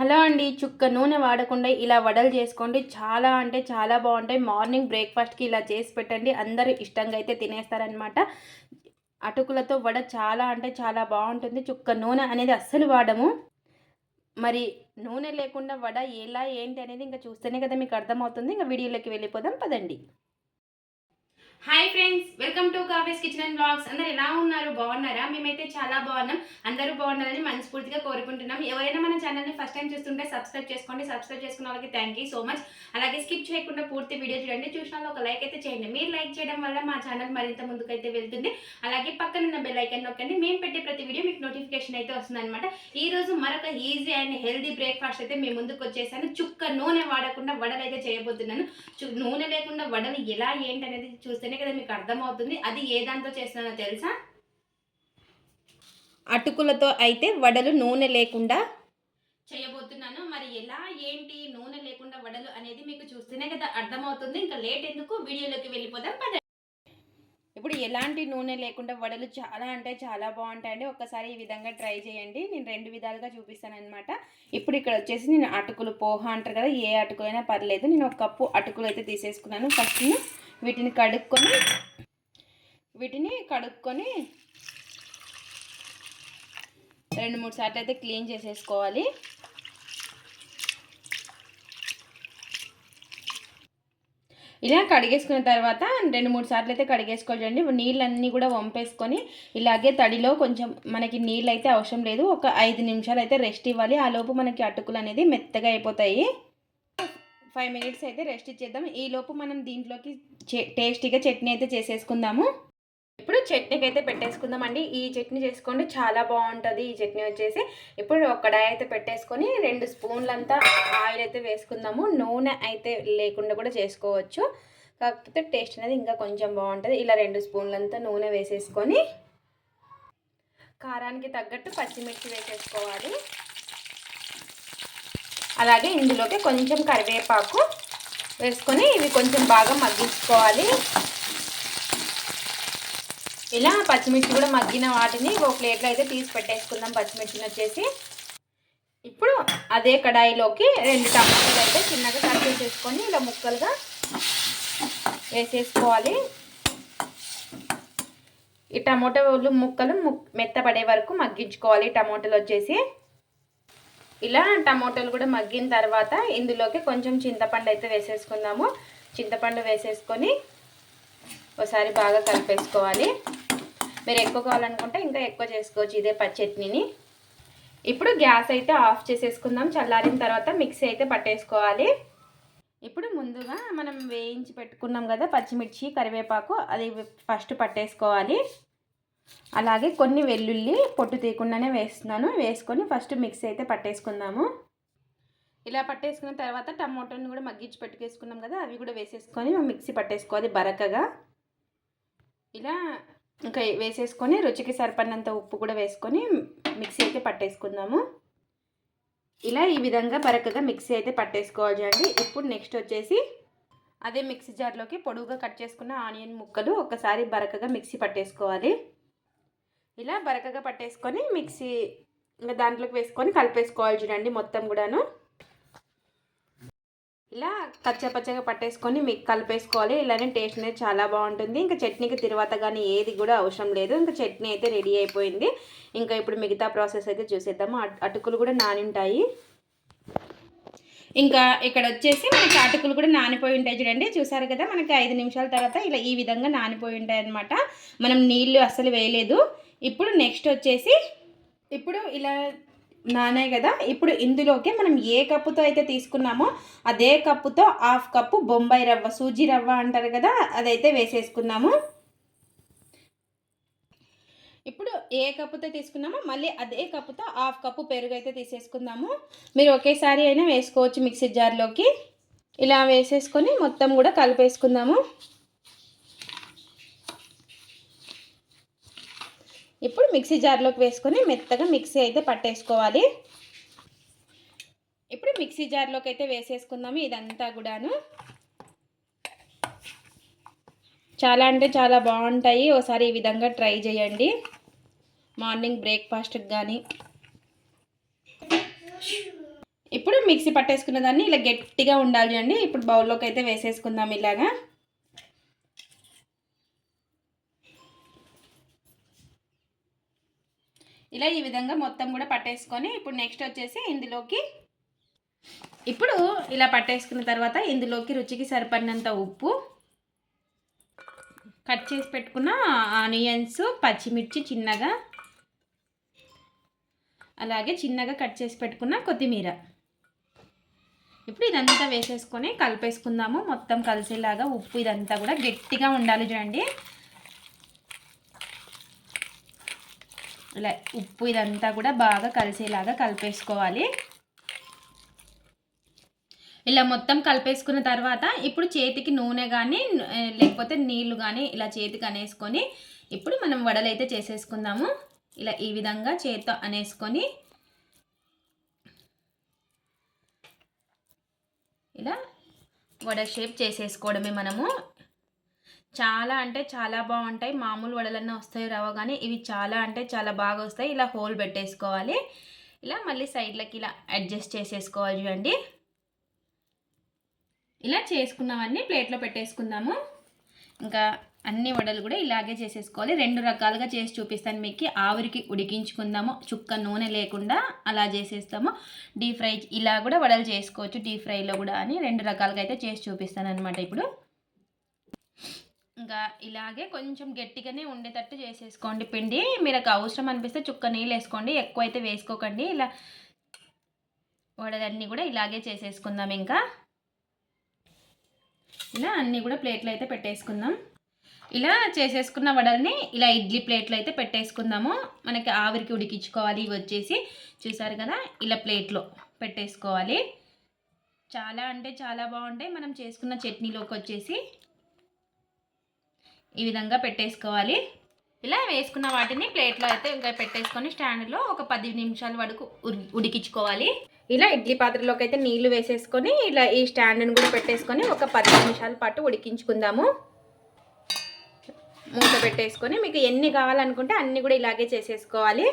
Hello అండి చుక్క నూనె వాడకుండా ఇలా వడలు చేసుకోండి. చాలా అంటే చాలా బాగుంటాయి. మార్నింగ్ బ్రేక్ఫాస్ట్కి ఇలా చేసి పెట్టండి. అందరూ ఇష్టంగా అయితే తినేస్తారనమాట అటుకులతో వడ చాలా అంటే చాలా బాగుంటుంది. చుక్క నూనె అనేది అస్సలు వాడము. మరి నూనె లేకుండా వడ ఎలా ఏంటి అనేది ఇంకా చూస్తేనే కదా మీకు అర్థమవుతుంది. ఇంకా వీడియోలోకి వెళ్ళిపోదాం. పదండి. Hi friends welcome to coffee's kitchen and vlogs అందరు ఎలా ఉన్నారు? బాగున్నారా? మేమైతే చాలా బాగున్నాం. అందరూ బాగుండాలని మనస్ఫూర్తిగా కోరుకుంటున్నాం. ఎవరైనా మన ఛానల్ని ఫస్ట్ టైం చూస్తుంటే సబ్స్క్రైబ్ చేసుకోండి. సబ్స్క్రైబ్ చేసుకున్న వాళ్ళకి థ్యాంక్ యూ సో మచ్ అలాగే స్కిప్ చేయకుండా పూర్తి వీడియో చూడండి. చూసిన వాళ్ళు ఒక లైక్ అయితే చేయండి. మీరు లైక్ చేయడం వల్ల మా ఛానల్ మరింత ముందుకైతే వెళ్తుంది. అలాగే పక్కన ఉన్న బెల్ ఐకన్ నొక్కండి. మేము పెట్టే ప్రతి వీడియో మీకు నోటిఫికేషన్ అయితే వస్తుంది అనమాట ఈ రోజు మరొక ఈజీ అండ్ హెల్దీ బ్రేక్ఫాస్ట్ అయితే మేము ముందుకు వచ్చేసాను. చుక్క నూనె వాడకుండా వడలు అయితే చేయబోతున్నాను నూనె లేకుండా వడలు ఎలా ఏంటి అనేది చూస్తేనే కదా మీకు అర్థమవుతుంది. అది ఏ దాంతో చేస్తున్నానో తెలుసా? అటుకులతో అయితే వడలు నూనె లేకుండా చేయబోతున్నాను. మరి ఎలా ఏంటి నూనె లేకుండా వడలు అనేది మీకు చూస్తేనే కదా అర్థమవుతుంది. ఇంకా లేట్ ఎందుకు? వీడియోలోకి వెళ్ళిపోదాం పద ఇప్పుడు ఎలాంటి నూనె లేకుండా వడలు చాలా అంటే చాలా బాగుంటాయండి. ఒక్కసారి ఈ విధంగా ట్రై చేయండి. నేను రెండు విధాలుగా చూపిస్తాను అనమాట ఇప్పుడు ఇక్కడ వచ్చేసి నేను అటుకులు పోహ అంటారు కదా ఏ అటుకులైనా పర్లేదు. నేను ఒక కప్పు అటుకులు అయితే తీసేసుకున్నాను. ఫస్ట్ వీటిని కడుక్కొని వీటిని కడుక్కొని రెండు మూడు సార్లు అయితే క్లీన్ చేసేసుకోవాలి. ఇలా కడిగేసుకున్న తర్వాత రెండు మూడు సార్లు అయితే కడిగేసుకోవాలండి. నీళ్ళన్నీ కూడా వంపేసుకొని ఇలాగే తడిలో కొంచెం మనకి నీళ్ళు అయితే అవసరం లేదు. ఒక ఐదు నిమిషాలు అయితే రెస్ట్ ఇవ్వాలి. ఆ లోపు మనకి అటుకులు అనేది మెత్తగా అయిపోతాయి. ఫైవ్ మినిట్స్ అయితే రెస్ట్ ఇచ్చేద్దాం. ఈ లోపు మనం దీంట్లోకి టేస్టీగా చట్నీ అయితే చేసేసుకుందాము. ఇప్పుడు చట్నీకి అయితే పెట్టేసుకుందామండి. ఈ చట్నీ చేసుకోండి చాలా బాగుంటుంది. ఈ చట్నీ వచ్చేసి ఇప్పుడు ఒక అయితే పెట్టేసుకొని రెండు స్పూన్లంతా ఆయిల్ అయితే వేసుకుందాము. నూనె అయితే లేకుండా కూడా చేసుకోవచ్చు. కాకపోతే టేస్ట్ అనేది ఇంకా కొంచెం బాగుంటుంది. ఇలా రెండు స్పూన్లంతా నూనె వేసేసుకొని కారానికి తగ్గట్టు పచ్చిమిర్చి వేసేసుకోవాలి. అలాగే ఇందులోకి కొంచెం కరివేపాకు వేసుకొని ఇవి కొంచెం బాగా మగ్గించుకోవాలి. ఇలా పచ్చిమిర్చి కూడా మగ్గిన వాటిని ఒక ప్లేట్లో అయితే తీసి పెట్టేసుకుందాం పచ్చిమిర్చిని వచ్చేసి. ఇప్పుడు అదే కడాయిలోకి రెండు టమాటాలు అయితే చిన్నగా కట్ చేసుకొని ఇలా ముక్కలుగా వేసేసుకోవాలి. ఈ టమోటాలు ముక్కలు మెత్తపడే వరకు మగ్గించుకోవాలి. టమోటాలు వచ్చేసి ఇలా టమోటాలు కూడా మగ్గిన తర్వాత ఇందులోకి కొంచెం చింతపండు అయితే వేసేసుకుందాము. చింతపండు వేసేసుకొని ఒకసారి బాగా కలిపేసుకోవాలి. మీరు ఎక్కువ కావాలనుకుంటే ఇంకా ఎక్కువ చేసుకోవచ్చు ఇదే పచ్చట్నీని ఇప్పుడు గ్యాస్ అయితే ఆఫ్ చేసేసుకుందాం. చల్లారిన తర్వాత మిక్సీ అయితే పట్టేసుకోవాలి. ఇప్పుడు ముందుగా మనం వేయించి పెట్టుకున్నాం కదా పచ్చిమిర్చి కరివేపాకు అది ఫస్ట్ పట్టేసుకోవాలి. అలాగే కొన్ని వెల్లుల్లి పొట్టు తీయకుండానే వేస్తున్నాను. వేసుకొని ఫస్ట్ మిక్సీ అయితే పట్టేసుకుందాము. ఇలా పట్టేసుకున్న తర్వాత టమోటాని కూడా మగ్గించి పెట్టుకేసుకున్నాం కదా అవి కూడా వేసేసుకొని మిక్సీ పట్టేసుకోవాలి బరకగా. ఇలా ఇంకా వేసేసుకొని రుచికి సరిపడినంత ఉప్పు కూడా వేసుకొని మిక్సీ అయితే పట్టేసుకుందాము. ఇలా ఈ విధంగా బరకగా మిక్సీ అయితే పట్టేసుకోవాలి అండి. ఇప్పుడు నెక్స్ట్ వచ్చేసి అదే మిక్సీ జార్లోకి పొడుగుగా కట్ చేసుకున్న ఆనియన్ ముక్కలు ఒకసారి బరకగా మిక్సీ పట్టేసుకోవాలి. ఇలా బరకగా పట్టేసుకొని మిక్సీ ఇంకా దాంట్లోకి వేసుకొని కలిపేసుకోవాలి చూడండి మొత్తం కూడాను. ఇలా కచ్చపచ్చగా పట్టేసుకొని మీకు కలిపేసుకోవాలి. ఇలానే టేస్ట్ అనేది చాలా బాగుంటుంది. ఇంకా చట్నీకి తర్వాత కానీ ఏది కూడా అవసరం లేదు. ఇంకా చట్నీ అయితే రెడీ అయిపోయింది. ఇంకా ఇప్పుడు మిగతా ప్రాసెస్ అయితే చూసేద్దాము. అటుకులు కూడా నాని ఉంటాయి ఇంకా ఇక్కడ వచ్చేసి మనకి అటుకులు కూడా నానిపోయి ఉంటాయి చూడండి. చూసారు కదా? మనకి ఐదు నిమిషాల తర్వాత ఇలా ఈ విధంగా నానిపోయి ఉంటాయి అనమాట మనం నీళ్ళు అస్సలు వేయలేదు. ఇప్పుడు నెక్స్ట్ వచ్చేసి ఇప్పుడు ఇలా నానాయి కదా ఇప్పుడు ఇందులోకి మనం ఏ కప్పుతో అయితే తీసుకున్నామో అదే కప్పుతో హాఫ్ కప్పు బొంబాయి రవ్వ సూజీ రవ్వ అంటారు కదా అదైతే వేసేసుకున్నాము ఇప్పుడు ఏ కప్పుతో తీసుకున్నామో మళ్ళీ అదే కప్పుతో హాఫ్ కప్పు పెరుగు అయితే తీసేసుకుందాము. మీరు ఒకేసారి అయినా వేసుకోవచ్చు మిక్సీ జార్లోకి. ఇలా వేసేసుకొని మొత్తం కూడా కలిపేసుకుందాము. ఇప్పుడు మిక్సీ జార్లోకి వేసుకొని మెత్తగా మిక్సీ అయితే పట్టేసుకోవాలి. ఇప్పుడు మిక్సీ జార్లోకి అయితే వేసేసుకుందాము ఇదంతా కూడాను. చాలా అంటే చాలా బాగుంటాయి. ఒకసారి ఈ విధంగా ట్రై చేయండి. మార్నింగ్ బ్రేక్ఫాస్ట్కి కానీ ఇప్పుడు మిక్సీ పట్టేసుకున్న దాన్ని ఇలా గట్టిగా ఉండాలి అండి. ఇప్పుడు బౌల్లోకి అయితే వేసేసుకుందాం ఇలాగా. ఇలా ఈ విధంగా మొత్తం కూడా పట్టేసుకొని ఇప్పుడు నెక్స్ట్ వచ్చేసి ఇందులోకి ఇప్పుడు ఇలా పట్టేసుకున్న తర్వాత ఇందులోకి రుచికి సరిపడినంత ఉప్పు కట్ చేసి పెట్టుకున్న ఆనియన్స్ పచ్చిమిర్చి చిన్నగా అలాగే చిన్నగా కట్ చేసి పెట్టుకున్న కొత్తిమీర. ఇప్పుడు ఇదంతా వేసేసుకొని కలిపేసుకుందాము. మొత్తం కలిసేలాగా ఉప్పు ఇదంతా కూడా గట్టిగా ఉండాలి చూడండి. ఇలా ఉప్పు ఇదంతా కూడా బాగా కలిసేలాగా కలిపేసుకోవాలి. ఇలా మొత్తం కలిపేసుకున్న తర్వాత ఇప్పుడు చేతికి నూనె కానీ లేకపోతే నీళ్ళు కానీ ఇలా చేతికి అనేసుకొని ఇప్పుడు మనం వడలు అయితే చేసేసుకుందాము. ఇలా ఈ విధంగా చేత్తో అనేసుకొని ఇలా వడ షేప్ చేసేసుకోవడమే మనము. చాలా అంటే చాలా బాగుంటాయి. మామూలు వడలన్నీ వస్తాయి రవ్వ కానీ ఇవి చాలా అంటే చాలా బాగా వస్తాయి. ఇలా హోల్ పెట్టేసుకోవాలి. ఇలా మళ్ళీ సైడ్లకి ఇలా అడ్జస్ట్ చేసేసుకోవాలి చూడండి. ఇలా చేసుకున్నవన్నీ ప్లేట్లో పెట్టేసుకుందాము. ఇంకా అన్ని వడలు కూడా ఇలాగే చేసేసుకోవాలి. రెండు రకాలుగా చేసి చూపిస్తాను మీకు. ఆవిరికి ఉడికించుకుందాము. చుక్క నూనె లేకుండా అలా చేసేస్తాము. డీప్ ఫ్రై ఇలా కూడా వడలు చేసుకోవచ్చు. డీప్ ఫ్రైలో కూడా అని రెండు రకాలుగా అయితే చేసి చూపిస్తాను అనమాట ఇప్పుడు. ఇంకా ఇలాగే కొంచెం గట్టిగానే ఉండేటట్టు చేసేసుకోండి. పిండి మీకు అవసరం అనిపిస్తే చుక్క నీళ్ళు వేసుకోండి. ఎక్కువ అయితే వేసుకోకండి. ఇలా వడలన్నీ కూడా ఇలాగే చేసేసుకుందాం ఇంకా. ఇలా అన్నీ కూడా ప్లేట్లు అయితే పెట్టేసుకుందాం. ఇలా చేసేసుకున్న వడల్ని ఇలా ఇడ్లీ ప్లేట్లు అయితే పెట్టేసుకుందాము. మనకి ఆవిరికి ఉడికించుకోవాలి. ఇవి వచ్చేసి చూసారు కదా ఇలా ప్లేట్లో పెట్టేసుకోవాలి. చాలా అంటే చాలా బాగుంటాయి. మనం చేసుకున్న చట్నీలోకి వచ్చేసి. ఈ విధంగా పెట్టేసుకోవాలి. ఇలా వేసుకున్న వాటిని ప్లేట్లో అయితే ఇంకా పెట్టేసుకొని స్టాండ్లో ఒక పది నిమిషాల వరకు ఉడికించుకోవాలి. ఇలా ఇడ్లీ పాత్రలోకి అయితే నీళ్ళు వేసేసుకొని ఇలా ఈ స్టాండ్ని కూడా పెట్టేసుకొని ఒక పది నిమిషాల పాటు ఉడికించుకుందాము. మూత పెట్టేసుకొని మీకు ఎన్ని కావాలనుకుంటే అన్నీ కూడా ఇలాగే చేసేసుకోవాలి.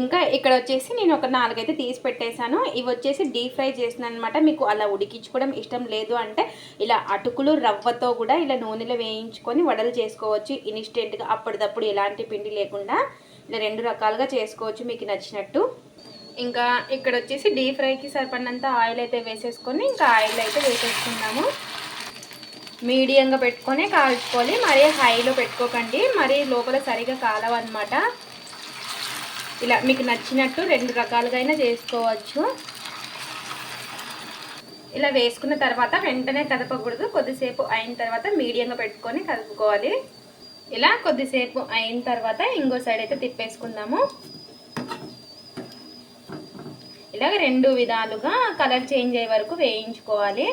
ఇంకా ఇక్కడ వచ్చేసి నేను ఒక నాలుగైతే తీసి పెట్టేశాను. ఇవి వచ్చేసి డీప్ ఫ్రై చేసినాను అనమాట మీకు అలా ఉడికించుకోవడం ఇష్టం లేదు అంటే ఇలా అటుకులు రవ్వతో కూడా ఇలా నూనెలో వేయించుకొని వడలు చేసుకోవచ్చు. ఇన్స్టెంట్గా అప్పటిదప్పుడు ఎలాంటి పిండి లేకుండా ఇలా రెండు రకాలుగా చేసుకోవచ్చు మీకు నచ్చినట్టు. ఇంకా ఇక్కడ వచ్చేసి డీప్ ఫ్రైకి సరిపడినంత ఆయిల్ అయితే వేసేసుకొని ఇంకా ఆయిల్ అయితే వేసేసుకున్నాము మీడియంగా పెట్టుకొని కాల్చుకోవాలి. మరీ హైలో పెట్టుకోకండి. మరీ లోపల సరిగా కాలవన్నమాట. ఇలా మీకు నచ్చినట్టు రెండు రకాలుగా అయినా చేసుకోవచ్చు. ఇలా వేసుకున్న తర్వాత వెంటనే కదపకూడదు. కొద్దిసేపు అయిన తర్వాత మీడియంగా పెట్టుకొని కదుపుకోవాలి. ఇలా కొద్దిసేపు అయిన తర్వాత ఇంకో సైడ్ అయితే తిప్పేసుకుందాము. ఇలాగ రెండు విధాలుగా కలర్ చేంజ్ అయ్యే వరకు వేయించుకోవాలి.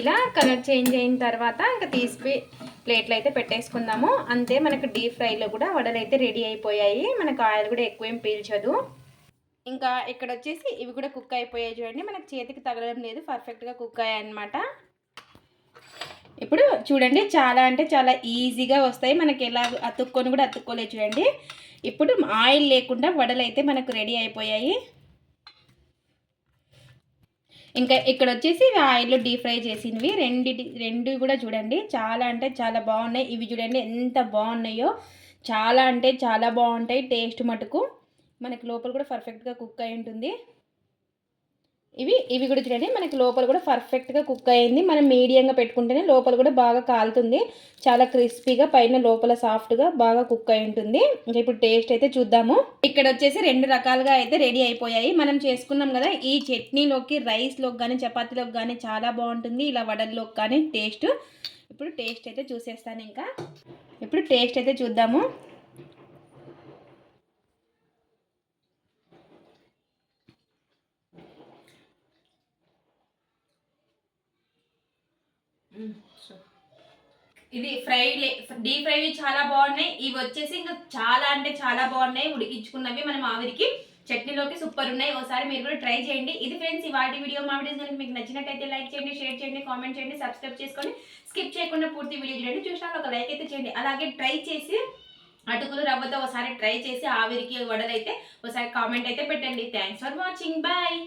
ఇలా కలర్ చేంజ్ అయిన తర్వాత ఇంకా తీసి ప్లేట్లు అయితే పెట్టేసుకుందాము. అంతే మనకు డీప్ ఫ్రైలో కూడా వడలు అయితే రెడీ అయిపోయాయి. మనకు ఆయిల్ కూడా ఎక్కువేం పీల్చదు. ఇంకా ఇక్కడ వచ్చేసి ఇవి కూడా కుక్ అయిపోయాయి చూడండి. మనకు చేతికి తగలడం లేదు. పర్ఫెక్ట్గా కుక్ అయ్యాయి అనమాట ఇప్పుడు చూడండి చాలా అంటే చాలా ఈజీగా వస్తాయి. మనకి ఎలా అతుక్కొని కూడా అతుక్కోలేదు చూడండి. ఇప్పుడు ఆయిల్ లేకుండా వడలు అయితే మనకు రెడీ అయిపోయాయి. ఇంకా ఇక్కడ వచ్చేసి ఆయిల్లో డీప్ ఫ్రై చేసినవి. రెండు రెండు కూడా చూడండి. చాలా అంటే చాలా బాగున్నాయి. ఇవి చూడండి ఎంత బాగున్నాయో. చాలా అంటే చాలా బాగుంటాయి. టేస్ట్ మటుకు మనకి లోపల కూడా పర్ఫెక్ట్గా కుక్ అయి ఉంటుంది. ఇవి ఇవి కూడా చూడండి మనకి లోపల కూడా పర్ఫెక్ట్గా కుక్ అయింది. మనం మీడియంగా పెట్టుకుంటేనే లోపల కూడా బాగా కాలుతుంది. చాలా క్రిస్పీగా పైన లోపల సాఫ్ట్గా బాగా కుక్ అయి ఉంటుంది. ఇంకా ఇప్పుడు టేస్ట్ అయితే చూద్దాము. ఇక్కడ వచ్చేసి రెండు రకాలుగా అయితే రెడీ అయిపోయాయి. మనం చేసుకున్నాం కదా ఈ చట్నీలోకి రైస్లోకి కానీ చపాతీలోకి కానీ చాలా బాగుంటుంది. ఇలా వడల్లోకి కానీ టేస్ట్. ఇప్పుడు టేస్ట్ అయితే చూసేస్తాను ఇంకా. ఇప్పుడు టేస్ట్ అయితే చూద్దాము. ఇది ఫ్రై డీప్ ఫ్రైవి చాలా బాగున్నాయి. ఇవి వచ్చేసి ఇంకా చాలా అంటే చాలా బాగున్నాయి. ఉడికించుకున్నవి మనం ఆవిరికి చట్నీలోకి సూపర్ ఉన్నాయి. ఒకసారి మీరు కూడా ట్రై చేయండి. ఇది ఫ్రెండ్స్ వాటి వీడియో మా వీడియోస్ కనుక మీకు నచ్చినట్టయితే లైక్ చేయండి షేర్ చేయండి కామెంట్ చేయండి సబ్స్క్రైబ్ చేసుకొని స్కిప్ చేయకుండా పూర్తి వీడియో చూడండి. చూసినాక ఒక లైక్ అయితే చేయండి. అలాగే ట్రై చేసి అటుకులు రవ్వతో ఒకసారి ట్రై చేసి ఆవిరికి వడలైతే ఒకసారి కామెంట్ అయితే పెట్టండి. Thanks for watching bye